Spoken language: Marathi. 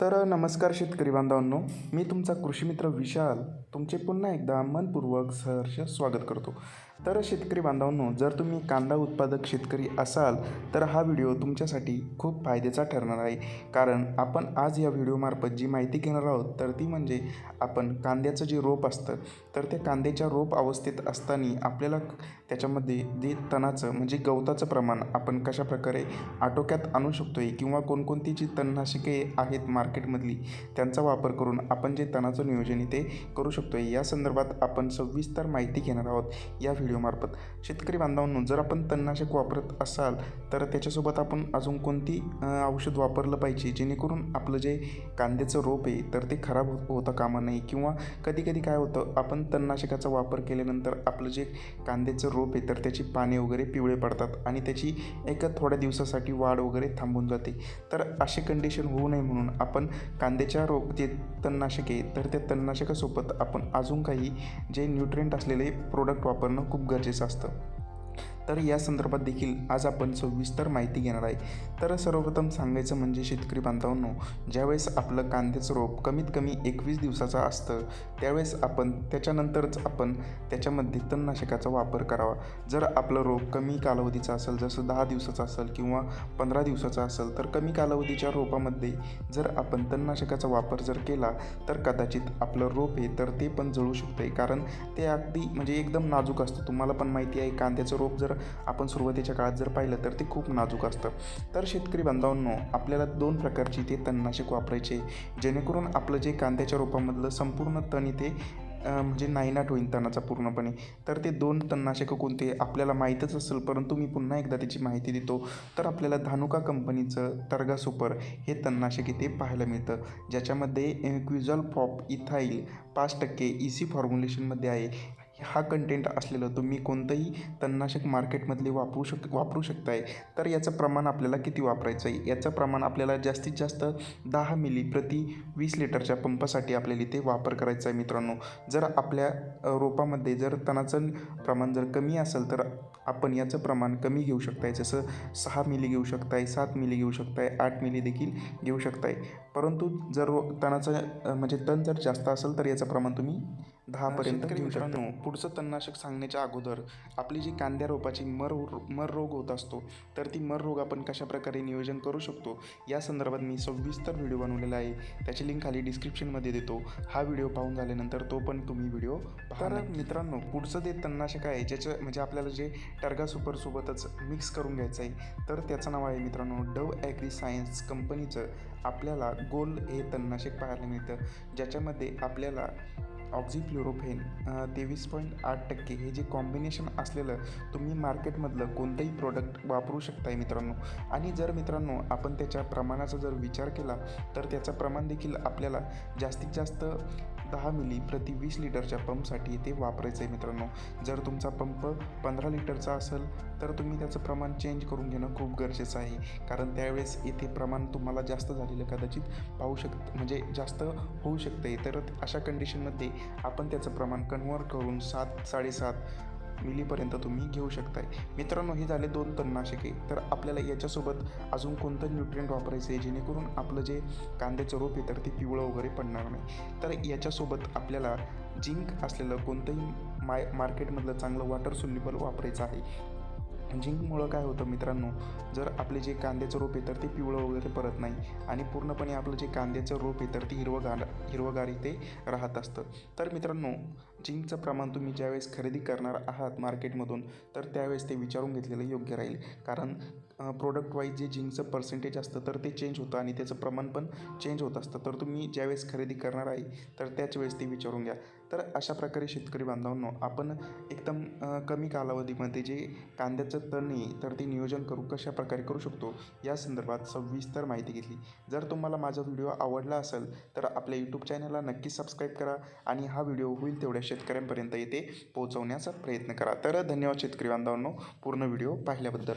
तर नमस्कार शेतकरी बांधवांनो मी तुमचा कृषीमित्र विशाल तुमचे पुन्हा एकदा मनपूर्वक सहर्ष स्वागत करतो. तर शेतकरी बांधवांनो जर तुम्ही कांदा उत्पादक शेतकरी असाल तर हा व्हिडिओ तुमच्यासाठी खूप फायद्याचा ठरणार आहे. कारण आपण आज या व्हिडिओमार्फत जी माहिती घेणार आहोत तर ती म्हणजे आपण कांद्याचं जे रोप असतं तर त्या कांद्याच्या रोप अवस्थेत असताना आपल्याला त्याच्यामध्ये जे तणाचं म्हणजे गवताचं प्रमाण आपण कशाप्रकारे आटोक्यात आणू शकतो आहे किंवा कोणकोणती जी तणनाशिके आहेत मार्केटमधली त्यांचा वापर करून आपण जे तणाचं नियोजन इथे करू शकतो आहे या संदर्भात आपण सविस्तर माहिती घेणार आहोत. या व्हिडिओ व्हिडिओमार्फत शेतकरी बांधवांनो जर आपण तणनाशक वापरत असाल तर त्याच्यासोबत आपण अजून कोणती औषध वापरलं पाहिजे? जेणेकरून आपलं जे कांद्याचं रोप आहे तर ते खराब होत होता कामा नाही. किंवा कधी कधी काय होतं आपण तणनाशकाचा वापर केल्यानंतर आपलं जे कांद्याचं रोप आहे तर त्याची पाने वगैरे पिवळे पडतात आणि त्याची एक थोड्या दिवसासाठी वाढ वगैरे थांबून जाते. तर असे कंडिशन होऊ नये म्हणून आपण कांद्याच्या रोप जे तणनाशक आहे तर त्या तणनाशकासोबत आपण अजून काही जे न्यूट्रिएंट असलेले प्रोडक्ट वापरणं खूप गरजेचं असतं. तर या संदर्भात देखील आज आपण सविस्तर माहिती घेणार आहे. तर सर्वप्रथम सांगायचं म्हणजे शेतकरी बांधवांनो ज्यावेळेस आपलं कांद्याचं रोप कमीत कमी एकवीस दिवसाचं असतं त्यावेळेस आपण त्याच्यानंतरच आपण त्याच्यामध्ये तणनाशकाचा वापर करावा. जर आपलं रोप कमी कालावधीचं असेल जसं दहा दिवसाचं असेल किंवा पंधरा दिवसाचं असेल तर कमी कालावधीच्या रोपामध्ये जर आपण तणनाशकाचा वापर जर केला तर कदाचित आपलं रोप आहे तर ते पण जळू शकतं कारण ते अगदी म्हणजे एकदम नाजूक असतं. तुम्हाला पण माहिती आहे कांद्याचं रोप जर आपण सुरुवातीच्या काळात जर पाहिलं तर ते खूप नाजूक असतं. तर शेतकरी बांधवांनो आपल्याला दोन प्रकारची ते तणनाशक वापरायचे जेणेकरून आपलं जे कांद्याच्या रोपामधलं संपूर्ण तण इथे म्हणजे नायनाट होईल तणाचा पूर्णपणे. तर ते दोन तणनाशकं कोणते आपल्याला माहीतच असेल परंतु मी पुन्हा एकदा त्याची माहिती देतो. तर आपल्याला धानुका कंपनीचं तरगा सुपर हे तणनाशक इथे पाहायला मिळतं. ज्याच्यामध्ये क्विझॉल पॉप इथाईल पाच टक्के ई सी फॉर्म्युलेशनमध्ये आहे. हा कंटेंट असलेलं तुम्ही कोणतंही तणनाशक मार्केटमधले वापरू शक वापरू शकताय तर याचं प्रमाण आपल्याला किती वापरायचं आहे याचं प्रमाण आपल्याला जास्तीत जास्त दहा मिली प्रति वीस लिटरच्या पंपासाठी आपल्याला इथे वापर करायचा आहे मित्रांनो. जर आपल्या रोपामध्ये जर तणाचं प्रमाण जर कमी असेल तर आपण याचं प्रमाण कमी घेऊ शकताय. जसं सहा मिली घेऊ शकताय सात मिली घेऊ शकताय आठ मिली देखील घेऊ शकताय. परंतु जर रो तणाचं म्हणजे तण जर जास्त असेल तर याचं प्रमाण तुम्ही दहापर्यंत शकता. पुढचं तणनाशक सांगण्याच्या अगोदर आपली जी कांद्या रोपाची मर मर रोग होत असतो तर ती मर रोग आपण कशाप्रकारे नियोजन करू शकतो या संदर्भात मी सविस्तर व्हिडिओ बनवलेला आहे. त्याची लिंक खाली डिस्क्रिप्शनमध्ये देतो. हा व्हिडिओ पाहून झाल्यानंतर तो पण तुम्ही व्हिडिओ तर मित्रांनो पुढचं ते तणनाशक आहे ज्याचं म्हणजे आपल्याला जे टर्गा सुपरसोबतच मिक्स करून घ्यायचं आहे तर त्याचं नाव आहे मित्रांनो डव ॲग्री सायन्स कंपनीचं आपल्याला गोल हे तणनाशक पाहायला मिळतं. ज्याच्यामध्ये आपल्याला ऑक्झिक्लोरोफेन तेवीस पॉईंट आठ टक्के हे जे कॉम्बिनेशन असलेलं तुम्ही मार्केटमधलं कोणतंही प्रोडक्ट वापरू शकताय मित्रांनो. आणि जर मित्रांनो आपण त्याच्या प्रमाणाचा जर विचार केला तर त्याचं प्रमाण देखील आपल्याला जास्तीत जास्त दहा मिली प्रति वीस लिटरच्या पंपसाठी ते वापरायचं आहे मित्रांनो. जर तुमचा पंप पंधरा लिटरचा असेल तर तुम्ही त्याचं प्रमाण चेंज करून घेणं खूप गरजेचं आहे. कारण त्यावेळेस येथे प्रमाण तुम्हाला जास्त झालेलं कदाचित पाहू शक म्हणजे जास्त होऊ शकते तर अशा कंडिशनमध्ये आपण त्याचं प्रमाण कन्व्हर्ट करून सात साडेसात मिलीपर्यंत तुम्ही घेऊ शकताय. मित्रांनो हे झाले दोन तणनाशके. तर आपल्याला याच्यासोबत अजून कोणतं न्यूट्रिएंट वापरायचं आहे? जेणेकरून आपलं जे कांद्याचं रोप आहे तर ते पिवळं वगैरे पडणार नाही. तर याच्यासोबत आपल्याला जिंक असलेलं कोणतंही माय मार्केटमधलं चांगलं वॉटर सोल्युबल वापरायचं आहे. जिंकमुळं काय होतं मित्रांनो जर आपले जे कांद्याचं रोप आहे तर ते पिवळं वगैरे परत नाही. आणि पूर्णपणे आपलं जे कांद्याचं रोप आहे तर ते हिरवगार हिरवगार इथे राहत असतं. तर मित्रांनो जिंकचं प्रमाण तुम्ही ज्यावेळेस खरेदी करणार आहात मार्केटमधून तर त्यावेळेस ते विचारून घेतलेलं योग्य राहील. कारण प्रोडक्ट वाईज जे जिंकचं पर्सेंटेज असतं तर ते चेंज होतं आणि त्याचं प्रमाण पण चेंज होत असतं. तर तुम्ही ज्यावेळेस खरेदी करणार आहे तर त्याच वेळेस ते विचारून घ्या. तर अशा प्रकारे शेतकरी बांधवांनो आपण एकदम कमी कालावधीमध्ये जे कांद्याचं तण आहे तर ते नियोजन करू कशा प्रकारे करू शकतो या संदर्भात सविस्तर माहिती घेतली. जर तुम्हाला माझा व्हिडिओ आवडला असेल तर आपल्या यूट्यूब चॅनलला नक्की सबस्क्राईब करा आणि हा व्हिडिओ होईल तेवढ्या शेतकऱ्यांपर्यंत येते. पोहोचवण्याचा प्रयत्न करा. तर धन्यवाद शेतकरी बांधवांनो. पूर्ण व्हिडिओ पाहिल्याबद्दल.